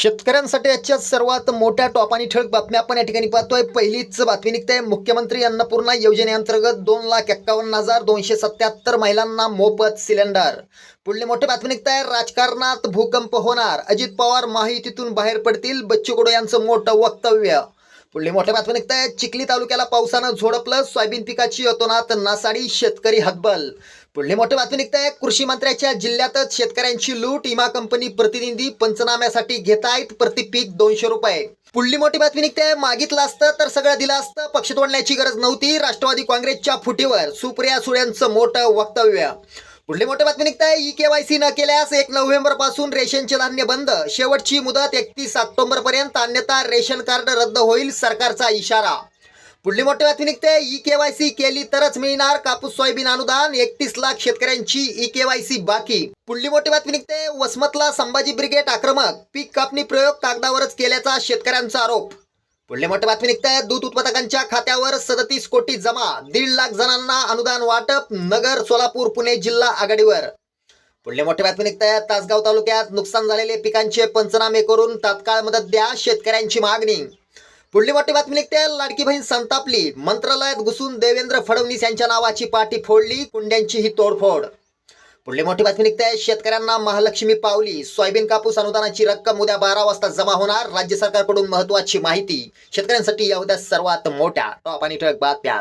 शेतकऱ्यांसाठी आजच्या सर्वात मोठ्या टॉप आणि ठळक बातम्या आपण या ठिकाणी पाहतोय. पहिलीच बातमी निघते. मुख्यमंत्री अन्नपूर्णा योजनेअंतर्गत दोन लाख एक्कावन्न हजार दोनशे सत्याहत्तर महिलांना मोफत सिलेंडर. पुढली मोठी बातमी निघत. आहे राजकारणात भूकंप होणार. अजित पवार महायुतीतून बाहेर पडतील. बच्चू कडू यांचं मोठं वक्तव्य. पुढली मोठ्या बातमी निघताय चिखली तालुक्याला पावसानं झोडपलं सोयाबीन पिकाची अतोनात नासाडी शेतकरी हतबल. पुढली मोठे बातमी निघताय कृषी मंत्र्याच्या जिल्ह्यातच शेतकऱ्यांची लूट इमा कंपनी प्रतिनिधी पंचनाम्यासाठी घेतायत प्रति पीक दोनशे रुपये. पुढली मोठी बातमी निघते. मागितलं असतं तर सगळं दिलं असतं. पक्ष तोडण्याची गरज नव्हती. राष्ट्रवादी काँग्रेसच्या फुटीवर सुप्रिया सुळ्यांचं मोठं वक्तव्य. पुढली मोठी बातमी निघताय. ई केवायसी न केल्यास एक नोव्हेंबरपासून रेशनचे धान्य बंद. शेवटची मुदत एकतीस ऑक्टोबर पर्यंत अन्यथा रेशन कार्ड रद्द होईल सरकारचा इशारा. पुढली मोठी बातमी निघते. ई केवायसी केली तरच मिळणार कापूस सोयाबीन अनुदान. एकतीस लाख शेतकऱ्यांची ई केवायसी बाकी. पुढली मोठी बातमी निघते. वसमतला संभाजी ब्रिगेड आक्रमक. पीक कापणी प्रयोग कागदावरच केल्याचा शेतकऱ्यांचा आरोप. पुढले मोठे बातमी निघते दूध उत्पादकांच्या खात्यावर सदतीस कोटी जमा. दीड लाख जणांना अनुदान वाटप नगर सोलापूर पुणे जिल्हा आघाडीवर. पुढले मोठे बातमी निघते तासगाव तालुक्यात नुकसान झालेले पिकांचे पंचनामे करून तात्काळ मदत द्या शेतकऱ्यांची मागणी. पुढली मोठी बातमी निघते लाडकी बहीण संतापली. मंत्रालयात घुसून देवेंद्र फडणवीस यांच्या नावाची पाठी फोडली. कुंड्यांची ही तोडफोड. पुढली मोठी बातमी निघते. शेतकऱ्यांना महालक्ष्मी पावली. सोयाबीन कापूस अनुदानाची रक्कम उद्या बारा वाजता जमा होणार. राज्य सरकारकडून महत्वाची माहिती. शेतकऱ्यांसाठी या उद्या सर्वात मोठ्या टॉप आणि ठळक बातम्या.